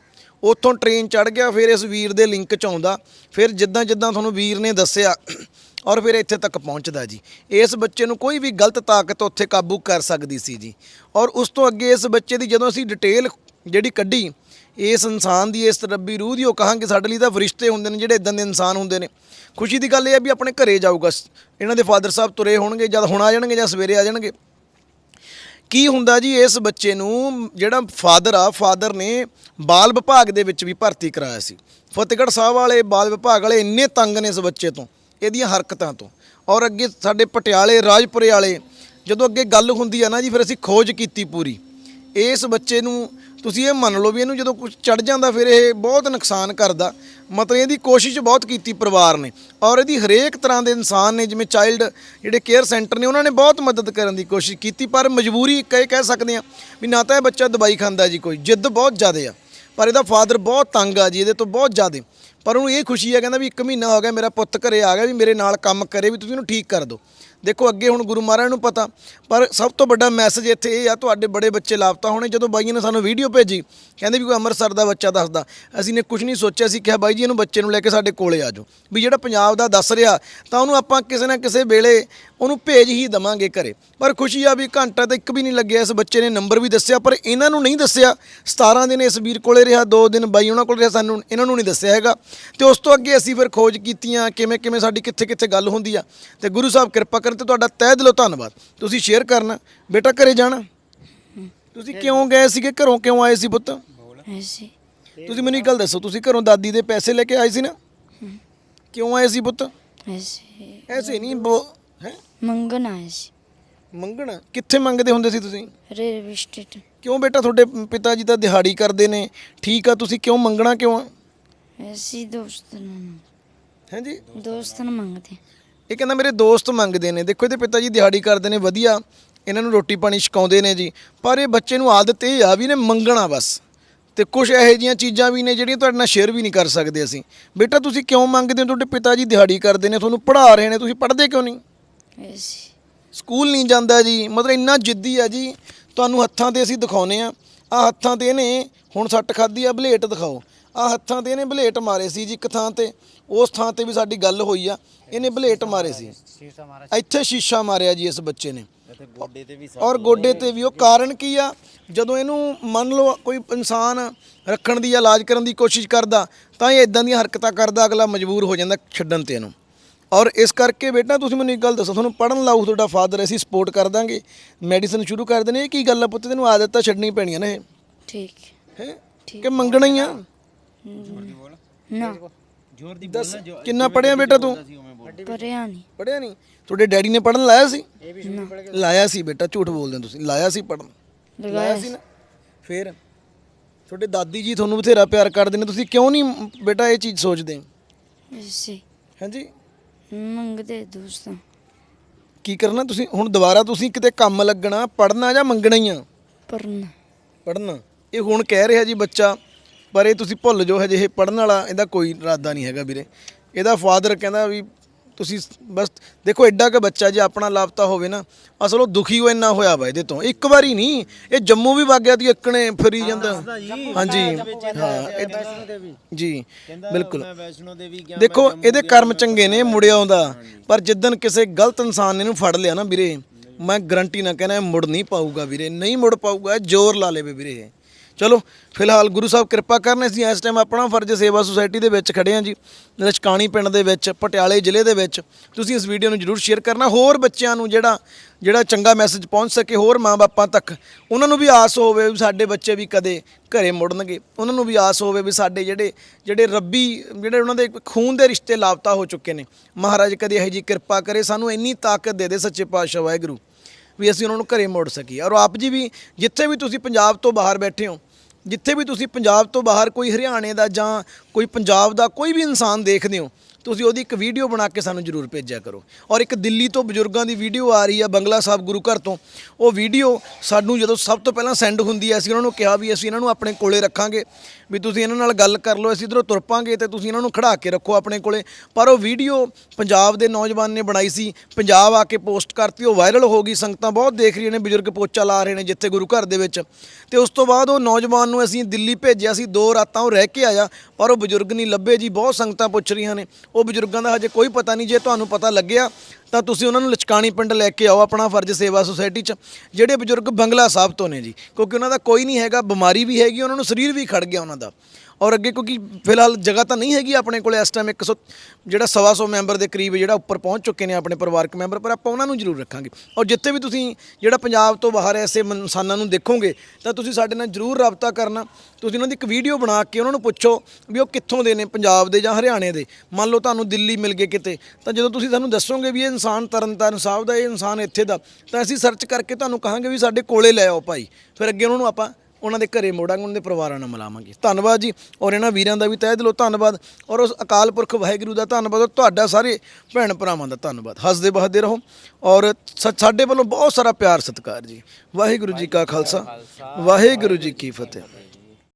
[SPEAKER 1] ਉੱਥੋਂ ਟ੍ਰੇਨ ਚੜ ਗਿਆ, ਫਿਰ ਇਸ ਵੀਰ ਦੇ ਲਿੰਕ ਚ ਆਉਂਦਾ। ਫਿਰ ਜਿੱਦਾਂ ਜਿੱਦਾਂ ਤੁਹਾਨੂੰ ਵੀਰ ਨੇ ਦੱਸਿਆ ਔਰ ਫਿਰ ਇੱਥੇ ਤੱਕ ਪਹੁੰਚਦਾ ਜੀ। ਇਸ ਬੱਚੇ ਨੂੰ ਕੋਈ ਵੀ ਗਲਤ ਤਾਕਤ ਉੱਥੇ ਕਾਬੂ ਕਰ ਸਕਦੀ ਸੀ ਜੀ। ਔਰ ਉਸ ਤੋਂ ਅੱਗੇ ਇਸ ਬੱਚੇ ਦੀ ਜਦੋਂ ਅਸੀਂ ਡਿਟੇਲ ਜਿਹੜੀ ਕੱਢੀ, ਇਸ ਇਨਸਾਨ ਦੀ, ਇਸ ਰੱਬੀ ਰੂਹ ਦੀ, ਉਹ ਕਹਾਂਗੇ ਸਾਡੇ ਲਈ ਤਾਂ ਫਰਿਸ਼ਤੇ ਹੁੰਦੇ ਨੇ, ਜਿਹੜੇ ਇਦਾਂ ਦੇ ਇਨਸਾਨ ਹੁੰਦੇ ਨੇ। ਖੁਸ਼ੀ ਦੀ ਗੱਲ ਇਹ ਹੈ ਵੀ ਆਪਣੇ ਘਰੇ ਜਾਊਗਾ, ਇਹਨਾਂ ਦੇ ਫਾਦਰ ਸਾਹਿਬ ਤੁਰੇ ਹੋਣਗੇ ਜਦ ਹੁਣ ਆ ਜਾਣਗੇ, ਜਾਂ ਸਵੇਰੇ ਆ ਜਾਣਗੇ। ਕੀ ਹੁੰਦਾ ਜੀ, ਇਸ ਬੱਚੇ ਨੂੰ ਜਿਹੜਾ ਫਾਦਰ ਆ, ਫਾਦਰ ਨੇ ਬਾਲ ਵਿਭਾਗ ਦੇ ਵਿੱਚ ਵੀ ਭਰਤੀ ਕਰਾਇਆ ਸੀ। ਫਤਿਹਗੜ੍ਹ ਸਾਹਿਬ ਵਾਲੇ ਬਾਲ ਵਿਭਾਗ ਵਾਲੇ ਇੰਨੇ ਤੰਗ ਨੇ ਇਸ ਬੱਚੇ ਤੋਂ, ਇਹਦੀਆਂ ਹਰਕਤਾਂ ਤੋਂ। ਔਰ ਅੱਗੇ ਸਾਡੇ ਪਟਿਆਲੇ, ਰਾਜਪੁਰੇ ਵਾਲੇ, ਜਦੋਂ ਅੱਗੇ ਗੱਲ ਹੁੰਦੀ ਆ ਨਾ ਜੀ, ਫਿਰ ਅਸੀਂ ਖੋਜ ਕੀਤੀ ਪੂਰੀ। ਇਸ ਬੱਚੇ ਨੂੰ ਤੁਸੀਂ ਇਹ ਮੰਨ ਲਓ ਵੀ ਇਹਨੂੰ ਜਦੋਂ ਕੁਝ ਚੜ ਜਾਂਦਾ ਫਿਰ ਇਹ ਬਹੁਤ ਨੁਕਸਾਨ ਕਰਦਾ। ਮਤਲਬ ਇਹਦੀ ਕੋਸ਼ਿਸ਼ ਬਹੁਤ ਕੀਤੀ ਪਰਿਵਾਰ ਨੇ ਔਰ ਇਹਦੀ ਹਰੇਕ ਤਰ੍ਹਾਂ ਦੇ ਇਨਸਾਨ ਨੇ, ਜਿਵੇਂ ਚਾਈਲਡ ਜਿਹੜੇ ਕੇਅਰ ਸੈਂਟਰ ਨੇ, ਉਹਨਾਂ ਨੇ ਬਹੁਤ ਮਦਦ ਕਰਨ ਦੀ ਕੋਸ਼ਿਸ਼ ਕੀਤੀ, ਪਰ ਮਜਬੂਰੀ ਇੱਕ ਇਹ ਕਹਿ ਸਕਦੇ ਆ ਵੀ ਨਾ ਤਾਂ ਇਹ ਬੱਚਾ ਦਵਾਈ ਖਾਂਦਾ ਜੀ ਕੋਈ, ਜਿੱਦ ਬਹੁਤ ਜ਼ਿਆਦਾ ਆ। ਪਰ ਇਹਦਾ ਫਾਦਰ ਬਹੁਤ ਤੰਗ ਆ ਜੀ, ਇਹਦੇ ਤੋਂ ਬਹੁਤ ਜ਼ਿਆਦਾ। ਪਰ ਉਹਨੂੰ ਇਹ ਖੁਸ਼ੀ ਆ, ਕਹਿੰਦਾ ਵੀ ਇੱਕ ਮਹੀਨਾ ਹੋ ਗਿਆ ਮੇਰਾ ਪੁੱਤ ਘਰੇ ਆ ਗਿਆ ਵੀ ਮੇਰੇ ਨਾਲ ਕੰਮ ਕਰੇ, ਵੀ ਤੁਸੀਂ ਉਹਨੂੰ ਠੀਕ ਕਰ ਦਿਓ। ਦੇਖੋ ਅੱਗੇ ਹੁਣ ਗੁਰੂ ਮਹਾਰਾਜ ਨੂੰ ਪਤਾ, ਪਰ ਸਭ ਤੋਂ ਵੱਡਾ ਮੈਸੇਜ ਇੱਥੇ ਇਹ ਆ, ਤੁਹਾਡੇ ਬੜੇ ਬੱਚੇ ਲਾਪਤਾ ਹੋਣੇ, ਜਦੋਂ ਬਾਈਆਂ ਨੇ ਸਾਨੂੰ ਵੀਡੀਓ ਭੇਜੀ, ਕਹਿੰਦੇ ਵੀ ਕੋਈ ਅੰਮ੍ਰਿਤਸਰ ਦਾ ਬੱਚਾ ਦੱਸਦਾ। ਅਸੀਂ ਨੇ ਕੁਝ ਨਹੀਂ ਸੋਚਿਆ ਸੀ ਕਿਹਾ ਬਾਈ ਜੀ ਇਹਨੂੰ ਬੱਚੇ ਨੂੰ ਲੈ ਕੇ ਸਾਡੇ ਕੋਲੇ ਆ ਜਾਓ। ਵੀ ਜਿਹੜਾ ਪੰਜਾਬ ਦਾ ਦੱਸ ਰਿਹਾ, ਤਾਂ ਉਹਨੂੰ ਆਪਾਂ ਕਿਸੇ ਨਾ ਕਿਸੇ ਵੇਲੇ ਉਹਨੂੰ ਭੇਜ ਹੀ ਦਵਾਂਗੇ ਘਰੇ। ਪਰ ਖੁਸ਼ੀ ਆ ਵੀ ਘੰਟਾ ਤਾਂ ਇੱਕ ਵੀ ਨਹੀਂ ਲੱਗਿਆ, ਇਸ ਬੱਚੇ ਨੇ ਨੰਬਰ ਵੀ ਦੱਸਿਆ, ਪਰ ਇਹਨਾਂ ਨੂੰ ਨਹੀਂ ਦੱਸਿਆ। 17 ਦਿਨ ਇਸ ਵੀਰ ਕੋਲੇ ਰਿਹਾ 2 ਦਿਨ ਬਾਈ ਉਹਨਾਂ ਕੋਲ ਰਿਹਾ, ਸਾਨੂੰ ਇਹਨਾਂ ਨੂੰ ਨਹੀਂ ਦੱਸਿਆ ਹੈਗਾ। ਤੇ ਉਸ ਤੋਂ ਅੱਗੇ ਅਸੀਂ ਫਿਰ ਖੋਜ ਕੀਤੀਆਂ ਕਿਵੇਂ ਕਿਵੇਂ ਸਾਡੀ ਕਿੱਥੇ ਕਿੱਥੇ ਗੱਲ ਹੁੰਦੀ ਆ। ਤੇ ਗੁਰੂ ਸਾਹਿਬ ਕਿਰਪਾ ਕਰਨ ਤੇ ਤੁਹਾਡਾ ਤਹਿ ਦਿਲੋਂ ਧੰਨਵਾਦ। ਤੁਸੀਂ ਸ਼ੇਅਰ ਕਰਨਾ ਬੇਟਾ ਘਰੇ ਜਾਣਾ। ਤੁਸੀਂ ਕਿਉਂ ਗਏ ਸੀਗੇ? ਘਰੋਂ ਕਿਉਂ ਆਏ ਸੀ ਪੁੱਤ?
[SPEAKER 3] ਐਸੇ
[SPEAKER 1] ਤੁਸੀਂ ਮੈਨੂੰ ਇੱਕ ਗੱਲ ਦੱਸੋ ਤੁਸੀਂ ਘਰੋਂ ਦਾਦੀ ਦੇ ਪੈਸੇ ਲੈ ਕੇ ਆਏ ਸੀ ਨਾ? ਕਿਉਂ ਆਏ ਸੀ ਪੁੱਤ?
[SPEAKER 3] ਐਸੇ
[SPEAKER 1] ਐਸੇ ਨਹੀਂ ਬੋ ਹੈ?
[SPEAKER 3] ਮੰਗਣ ਆਏ ਸੀ।
[SPEAKER 1] ਮੰਗਣਾ? ਕਿੱਥੇ ਮੰਗਦੇ ਹੁੰਦੇ ਸੀ ਤੁਸੀਂ?
[SPEAKER 3] Railway station.
[SPEAKER 1] ਕਿਉਂ ਬੇਟਾ ਤੁਹਾਡੇ ਪਿਤਾ ਜੀ ਤਾਂ ਦਿਹਾੜੀ ਕਰਦੇ ਨੇ? ਠੀਕ ਆ ਤੁਸੀਂ ਕਿਉਂ ਮੰਗਣਾ ਕਿਉਂ ਆ?
[SPEAKER 3] ਐਸੀ ਦੋਸਤ ਨੂੰ।
[SPEAKER 1] ਹਾਂਜੀ
[SPEAKER 3] ਦੋਸਤ ਨੂੰ ਮੰਗਦੇ
[SPEAKER 1] ਇਹ ਕਹਿੰਦਾ ਮੇਰੇ ਦੋਸਤ ਮੰਗਦੇ ਨੇ। ਦੇਖੋ ਇਹਦੇ ਪਿਤਾ ਜੀ ਦਿਹਾੜੀ ਕਰਦੇ ਨੇ ਵਧੀਆ। ਇਹਨਾਂ ਨੂੰ ਰੋਟੀ ਪਾਣੀ ਛਕਾਉਂਦੇ ਨੇ ਜੀ। ਪਰ ਇਹ ਬੱਚੇ ਨੂੰ ਆਦਤ ਇਹ ਆ ਵੀ ਨੇ ਮੰਗਣਾ ਬਸ। ਤੇ ਕੁਝ ਇਹੋ ਜਿਹੀਆਂ ਚੀਜ਼ਾਂ ਵੀ ਨੇ ਜਿਹੜੀਆਂ ਤੁਹਾਡੇ ਨਾਲ ਸ਼ੇਅਰ ਵੀ ਨਹੀਂ ਕਰ ਸਕਦੇ ਅਸੀਂ। ਬੇਟਾ ਤੁਸੀਂ ਕਿਉਂ ਮੰਗਦੇ ਹੋ? ਤੁਹਾਡੇ ਪਿਤਾ ਜੀ ਦਿਹਾੜੀ ਕਰਦੇ ਨੇ ਤੁਹਾਨੂੰ ਪੜ੍ਹਾ ਰਹੇ ਨੇ ਤੁਸੀਂ ਪੜ੍ਹਦੇ ਕਿਉਂ ਨਹੀਂ? ਸਕੂਲ ਨਹੀਂ ਜਾਂਦਾ ਜੀ। ਮਤਲਬ ਇੰਨਾ ਜਿੱਦੀ ਆ ਜੀ। ਤੁਹਾਨੂੰ ਹੱਥਾਂ ਤੇ ਅਸੀਂ ਦਿਖਾਉਨੇ ਆ ਆ ਹੱਥਾਂ ਤੇ ਇਹਨੇ ਹੁਣ ਸੱਟ ਖਾਦੀ ਆ ਬਲੇਟ ਦਿਖਾਓ। ਆ ਹੱਥਾਂ ਤੇ ਇਹਨੇ ਬਲੇਟ ਮਾਰੇ ਸੀ ਜੀ ਇੱਕ ਥਾਂ ਤੇ। ਉਸ ਥਾਂ ਤੇ ਵੀ ਸਾਡੀ ਗੱਲ ਹੋਈ ਆ। ਇਹਨੇ ਬਲੇਟ ਮਾਰੇ ਸੀ। ਇੱਥੇ ਸ਼ੀਸ਼ਾ ਮਾਰਿਆ ਜੀ ਇਸ ਬੱਚੇ ਨੇ।
[SPEAKER 2] ਇੱਥੇ ਗੋਡੇ ਤੇ ਵੀ
[SPEAKER 1] ਔਰ ਗੋਡੇ ਤੇ ਵੀ। ਉਹ ਕਾਰਨ ਕੀ ਆ? ਜਦੋਂ ਇਹਨੂੰ ਮੰਨ ਲਓ ਕੋਈ ਇਨਸਾਨ ਰੱਖਣ ਦੀ ਜਾਂ ਇਲਾਜ ਕਰਨ ਦੀ ਕੋਸ਼ਿਸ਼ ਕਰਦਾ ਤਾਂ ਇਹ ਇਦਾਂ ਦੀਆਂ ਹਰਕਤਾਂ ਕਰਦਾ ਅਗਲਾ ਮਜਬੂਰ ਹੋ ਜਾਂਦਾ ਛੱਡਣ ਤੇ ਇਹਨੂੰ। ਔਰ ਇਸ ਕਰਕੇ ਬੇਟਾ ਤੁਸੀਂ ਮੈਨੂੰ ਇੱਕ ਗੱਲ ਦੱਸੋ ਤੁਹਾਨੂੰ ਪੜਨ ਲਾਊ ਤੁਹਾਡਾ ਫਾਦਰ ਅਸੀਂ ਸਪੋਰਟ ਕਰ ਦਾਂਗੇ। ਮੈਡੀਸਨ ਸ਼ੁਰੂ ਕਰ ਦੇਣੇ ਇਹ ਕੀ ਗੱਲ ਆ ਪੁੱਤ ਤੈਨੂੰ ਆਦਤ ਤਾਂ ਛੱਡਣੀ ਪੈਣੀ ਆ ਨਾ ਇਹ?
[SPEAKER 3] ਠੀਕ।
[SPEAKER 1] ਹੈ? ਕਿ ਮੰਗਣਾ ਹੀ ਆ?
[SPEAKER 3] ਨਾ।
[SPEAKER 2] ਜ਼ੋਰ ਦੀ
[SPEAKER 1] ਦੱਸ ਕਿੰਨਾ ਪੜਿਆ ਬੇਟਾ ਤੂੰ?
[SPEAKER 3] ਪਰਿਆ ਨਹੀਂ।
[SPEAKER 1] ਪੜਿਆ ਨਹੀਂ? ਤੁਹਾਡੇ ਡੈਡੀ ਨੇ ਪੜਨ ਲਾਇਆ ਸੀ? ਲਾਇਆ ਸੀ ਬੇਟਾ ਝੂਠ ਬੋਲਦੇ ਹੋ ਤੁਸੀਂ। ਲਾਇਆ ਸੀ ਪੜਨ ਲਾਇਆ ਸੀ ਨਾ। ਫੇਰ? ਤੁਹਾਡੇ ਦਾਦੀ ਜੀ ਤੁਹਾਨੂੰ ਬਥੇਰਾ ਪਿਆਰ ਕਰਦੇ ਨੇ। ਤੁਸੀਂ ਕਿਉਂ ਨਹੀਂ ਬੇਟਾ ਇਹ ਚੀਜ਼ ਸੋਚਦੇ? ਹਾਂਜੀ।
[SPEAKER 3] ਮੰਗਦੇ ਦੋਸਤਾਂ।
[SPEAKER 1] ਕੀ ਕਰਨਾ ਤੁਸੀਂ? ਹੁਣ ਦੁਬਾਰਾ ਤੁਸੀਂ ਕਿਤੇ ਕੰਮ ਲੱਗਣਾ ਪੜਨਾ ਜਾਂ ਮੰਗਣਾ ਹੀ ਆ?
[SPEAKER 3] ਪਰਨਾ
[SPEAKER 1] ਪੜਨਾ ਇਹ ਹੁਣ ਕਹਿ ਰਿਹਾ ਜੀ ਬੱਚਾ ਪਰ ਇਹ ਤੁਸੀਂ ਭੁੱਲ ਜਾਓ ਹਜੇ ਇਹ ਪੜਨ ਵਾਲਾ ਇਹਦਾ ਕੋਈ ਇਰਾਦਾ ਨਹੀਂ ਹੈਗਾ ਵੀਰੇ। ਇਹਦਾ ਫਾਦਰ ਕਹਿੰਦਾ ਵੀ ਤੁਸੀਂ ਬਸ ਦੇਖੋ ਐਡਾ ਕਿ ਬੱਚਾ ਜੇ ਆਪਣਾ ਲਾਪਤਾ ਹੋਵੇ ਨਾ ਅਸਲ ਉਹ ਦੁਖੀ ਉਹ ਇੰਨਾ ਹੋਇਆ ਵਾ ਇਹਦੇ ਤੋਂ। ਇੱਕ ਵਾਰੀ ਨਹੀਂ ਇਹ ਜੰਮੂ ਵੀ ਵਗ ਗਿਆ ਦੀ ਇੱਕਣੇ ਫਿਰੀ ਜਾਂਦਾ। ਹਾਂਜੀ। ਹਾਂ ਜੀ ਬਿਲਕੁਲ। ਦੇਖੋ ਇਹਦੇ ਕਰਮ ਚੰਗੇ ਨੇ ਮੁੜਿਆ ਆਉਂਦਾ। ਪਰ ਜਿੱਦਨ ਕਿਸੇ ਗਲਤ ਇਨਸਾਨ ਨੇ ਇਹਨੂੰ ਫੜ ਲਿਆ ਨਾ ਵੀਰੇ ਮੈਂ ਗਰੰਟੀ ਨਾ ਕਹਿੰਦਾ ਇਹ ਮੁੜ ਨਹੀਂ ਪਾਊਗਾ ਵੀਰੇ ਨਹੀਂ ਮੁੜ ਪਾਊਗਾ ਜ਼ੋਰ ਲਾ ਲੇਵੇ ਵੀਰੇ। ਇਹ। ਚਲੋ, ਫਿਲਹਾਲ ਗੁਰੂ ਸਾਹਿਬ ਕਿਰਪਾ ਕਰਨ ਅਸੀਂ ਇਸ ਟਾਈਮ ਆਪਣਾ ਫਰਜ਼ ਸੇਵਾ ਸੁਸਾਇਟੀ ਦੇ ਵਿੱਚ ਖੜੇ ਹਾਂ ਜੀ ਲਸ਼ਕਾਣੀ ਪਿੰਡ ਦੇ ਵਿੱਚ, ਪਟਿਆਲੇ ਜ਼ਿਲ੍ਹੇ ਦੇ ਵਿੱਚ। ਤੁਸੀਂ ਇਸ ਵੀਡੀਓ ਨੂੰ ਜਰੂਰ ਸ਼ੇਅਰ ਕਰਨਾ, ਹੋਰ ਬੱਚਿਆਂ ਨੂੰ ਜਿਹੜਾ ਜਿਹੜਾ ਚੰਗਾ ਮੈਸੇਜ ਪਹੁੰਚ ਸਕੇ, ਹੋਰ ਮਾਂ-ਬਾਪਾਂ ਤੱਕ, ਉਹਨਾਂ ਨੂੰ ਵੀ ਆਸ ਹੋਵੇ ਵੀ ਸਾਡੇ ਬੱਚੇ ਵੀ ਕਦੇ ਘਰੇ ਮੁੜਨਗੇ। ਉਹਨਾਂ ਨੂੰ ਵੀ ਆਸ ਹੋਵੇ ਵੀ ਸਾਡੇ ਜਿਹੜੇ ਜਿਹੜੇ ਰੱਬੀ, ਜਿਹੜੇ ਉਹਨਾਂ ਦੇ ਖੂਨ ਦੇ ਰਿਸ਼ਤੇ ਲਾਪਤਾ ਹੋ ਚੁੱਕੇ ਨੇ। ਮਹਾਰਾਜ ਕਦੇ ਇਹੋ ਜੀ ਕਿਰਪਾ ਕਰੇ, ਸਾਨੂੰ ਇੰਨੀ ਤਾਕਤ ਦੇ ਦੇ ਸੱਚੇ ਪਾਤਸ਼ਾਹ ਵਾਹਿਗੁਰੂ, ਵੀ ਅਸੀਂ ਉਹਨਾਂ ਨੂੰ ਘਰੇ ਮੋੜ ਸਕੀਏ। ਔਰ ਆਪ ਜੀ ਵੀ, ਜਿੱਥੇ ਵੀ ਤੁਸੀਂ ਪੰਜਾਬ ਤੋਂ ਬਾਹਰ ਬੈਠੇ ਹੋ ਜਿੱਥੇ ਵੀ ਤੁਸੀਂ ਪੰਜਾਬ ਤੋਂ ਬਾਹਰ ਕੋਈ ਹਰਿਆਣੇ ਦਾ ਜਾਂ ਕੋਈ ਪੰਜਾਬ ਦਾ ਕੋਈ ਵੀ ਇਨਸਾਨ ਦੇਖਦੇ ਹੋ, ਤੁਸੀਂ ਉਹਦੀ ਇੱਕ ਵੀਡੀਓ ਬਣਾ ਕੇ ਸਾਨੂੰ ਜਰੂਰ ਭੇਜਿਆ ਕਰੋ। ਔਰ ਇੱਕ ਦਿੱਲੀ ਤੋਂ ਬਜ਼ੁਰਗਾਂ ਦੀ ਵੀਡੀਓ ਆ ਰਹੀ ਆ ਬੰਗਲਾ ਸਾਹਿਬ ਗੁਰੂ ਘਰ ਤੋਂ। ਉਹ ਵੀਡੀਓ ਸਾਨੂੰ ਜਦੋਂ ਸਭ ਤੋਂ ਪਹਿਲਾਂ ਸੈਂਡ ਹੁੰਦੀ ਹੈ ਅਸੀਂ ਉਹਨਾਂ ਨੂੰ ਕਿਹਾ ਵੀ ਅਸੀਂ ਇਹਨਾਂ ਨੂੰ ਆਪਣੇ ਕੋਲੇ ਰੱਖਾਂਗੇ। ਵੀ ਤੁਸੀਂ ਇਹਨਾਂ ਨਾਲ ਗੱਲ ਕਰ ਲਓ, ਅਸੀਂ ਇਧਰੋਂ ਤੁਰ ਪਾਂਗੇ ਤੇ ਤੁਸੀਂ ਇਹਨਾਂ ਨੂੰ ਖੜਾ ਕੇ ਰੱਖੋ ਆਪਣੇ ਕੋਲੇ। ਪਰ ਉਹ ਵੀਡੀਓ ਪੰਜਾਬ ਦੇ ਨੌਜਵਾਨ ਨੇ ਬਣਾਈ ਸੀ, ਪੰਜਾਬ ਆ ਕੇ ਪੋਸਟ ਕਰਤੀ, ਉਹ ਵਾਇਰਲ ਹੋ ਗਈ, ਸੰਗਤਾਂ ਬਹੁਤ ਦੇਖ ਰਹੀਆਂ ਨੇ, ਬਜ਼ੁਰਗ ਪੋਚਾ ਲਾ ਰਹੇ ਨੇ ਜਿੱਥੇ ਗੁਰੂ ਘਰ ਦੇ ਵਿੱਚ। ਤੇ ਉਸ ਤੋਂ ਬਾਅਦ ਉਹ ਨੌਜਵਾਨ ਨੂੰ ਅਸੀਂ ਦਿੱਲੀ ਭੇਜਿਆ ਸੀ, ਦੋ ਰਾਤਾਂ ਉਹ ਰਹਿ ਕੇ ਆਇਆ, ਪਰ ਉਹ ਬਜ਼ੁਰਗ ਨਹੀਂ ਲੱਭੇ ਜੀ, ਬਹੁਤ ਸੰਗਤਾਂ ਪੁੱਛ ਰਹੀਆਂ ਨੇ। ਉਹ ਬਜ਼ੁਰਗਾਂ ਦਾ ਹਜੇ ਕੋਈ ਪਤਾ ਨਹੀਂ, ਜੇ ਤੁਹਾਨੂੰ ਪਤਾ ਲੱਗਿਆ, ਤਾਂ ਤੁਸੀਂ ਉਹਨਾਂ ਨੂੰ ਲਚਕਾਣੀ ਪਿੰਡ ਲੈ ਕੇ ਆਓ, ਆਪਣਾ ਫਰਜ਼ ਸੇਵਾ ਸੁਸਾਇਟੀ 'ਚ, ਜਿਹੜੇ ਬਜ਼ੁਰਗ ਬੰਗਲਾ ਸਾਹਿਬ ਤੋਂ ਨੇ ਜੀ। ਕਿਉਂਕਿ ਉਹਨਾਂ ਦਾ ਕੋਈ ਨਹੀਂ ਹੈਗਾ, ਬਿਮਾਰੀ ਵੀ ਹੈਗੀ, ਉਹਨਾਂ ਨੂੰ ਸਰੀਰ ਵੀ ਖੜ ਗਿਆ ਉਹਨਾਂ ਦਾ। ਔਰ ਅੱਗੇ ਕਿਉਂਕਿ ਫਿਲਹਾਲ ਜਗ੍ਹਾ ਤਾਂ ਨਹੀਂ ਹੈਗੀ ਆਪਣੇ ਕੋਲ, ਇਸ ਟਾਈਮ 100 ਜਿਹੜਾ ਸਵਾ ਸੌ ਮੈਂਬਰ ਦੇ ਕਰੀਬ ਜਿਹੜਾ ਉੱਪਰ ਪਹੁੰਚ ਚੁੱਕੇ ਨੇ ਆਪਣੇ ਪਰਿਵਾਰਕ ਮੈਂਬਰ, ਪਰ ਆਪਾਂ ਉਹਨਾਂ ਨੂੰ ਜ਼ਰੂਰ ਰੱਖਾਂਗੇ। ਔਰ ਜਿੱਥੇ ਵੀ ਤੁਸੀਂ ਜਿਹੜਾ ਪੰਜਾਬ ਤੋਂ ਬਾਹਰ ਐਸੇ ਇਨਸਾਨਾਂ ਨੂੰ ਦੇਖੋਗੇ, ਤਾਂ ਤੁਸੀਂ ਸਾਡੇ ਨਾਲ ਜ਼ਰੂਰ ਰਾਬਤਾ ਕਰਨਾ। ਤੁਸੀਂ ਉਹਨਾਂ ਦੀ ਇੱਕ ਵੀਡੀਓ ਬਣਾ ਕੇ ਉਹਨਾਂ ਨੂੰ ਪੁੱਛੋ ਵੀ ਉਹ ਕਿੱਥੋਂ ਦੇ ਨੇ, ਪੰਜਾਬ ਦੇ ਜਾਂ ਹਰਿਆਣੇ ਦੇ। ਮੰਨ ਲਓ ਤੁਹਾਨੂੰ ਦਿੱਲੀ ਮਿਲ ਗਏ ਕਿਤੇ, ਤਾਂ ਜਦੋਂ ਤੁਸੀਂ ਸਾਨੂੰ ਦੱਸੋਗੇ ਵੀ ਇਹ ਇਨਸਾਨ ਤਰਨਤਾਰਨ ਸਾਹਿਬ ਦਾ, ਇਹ ਇਨਸਾਨ ਇੱਥੇ ਦਾ, ਤਾਂ ਅਸੀਂ ਸਰਚ ਕਰਕੇ ਤੁਹਾਨੂੰ ਕਹਾਂਗੇ ਵੀ ਸਾਡੇ ਕੋਲੇ ਲੈ ਆਓ ਭਾਈ। ਫਿਰ ਅੱਗੇ ਉਹਨਾਂ ਨੂੰ ਆਪਾਂ ਉਹਨਾਂ ਦੇ ਘਰੇ ਮੋੜਾਂਗੇ ਉਹਨਾਂ ਦੇ ਪਰਿਵਾਰਾਂ ਨਾਲ ਮਿਲਾਵਾਂਗੇ। ਧੰਨਵਾਦ ਜੀ। ਔਰ ਇਹਨਾਂ ਵੀਰਾਂ ਦਾ ਵੀ ਤਹਿ ਦਿਲੋਂ ਧੰਨਵਾਦ। ਔਰ ਉਸ ਅਕਾਲ ਪੁਰਖ ਵਾਹਿਗੁਰੂ ਦਾ ਧੰਨਵਾਦ। ਔਰ ਤੁਹਾਡਾ ਸਾਰੇ ਭੈਣ ਭਰਾਵਾਂ ਦਾ ਧੰਨਵਾਦ। ਹੱਸਦੇ ਵਸਦੇ ਰਹੋ। ਔਰ ਸ- ਸਾਡੇ ਵੱਲੋਂ ਬਹੁਤ ਸਾਰਾ ਪਿਆਰ ਸਤਿਕਾਰ ਜੀ। ਵਾਹਿਗੁਰੂ ਜੀ ਕਾ ਖਾਲਸਾ। ਵਾਹਿਗੁਰੂ ਜੀ ਕੀ ਫਤਿਹ।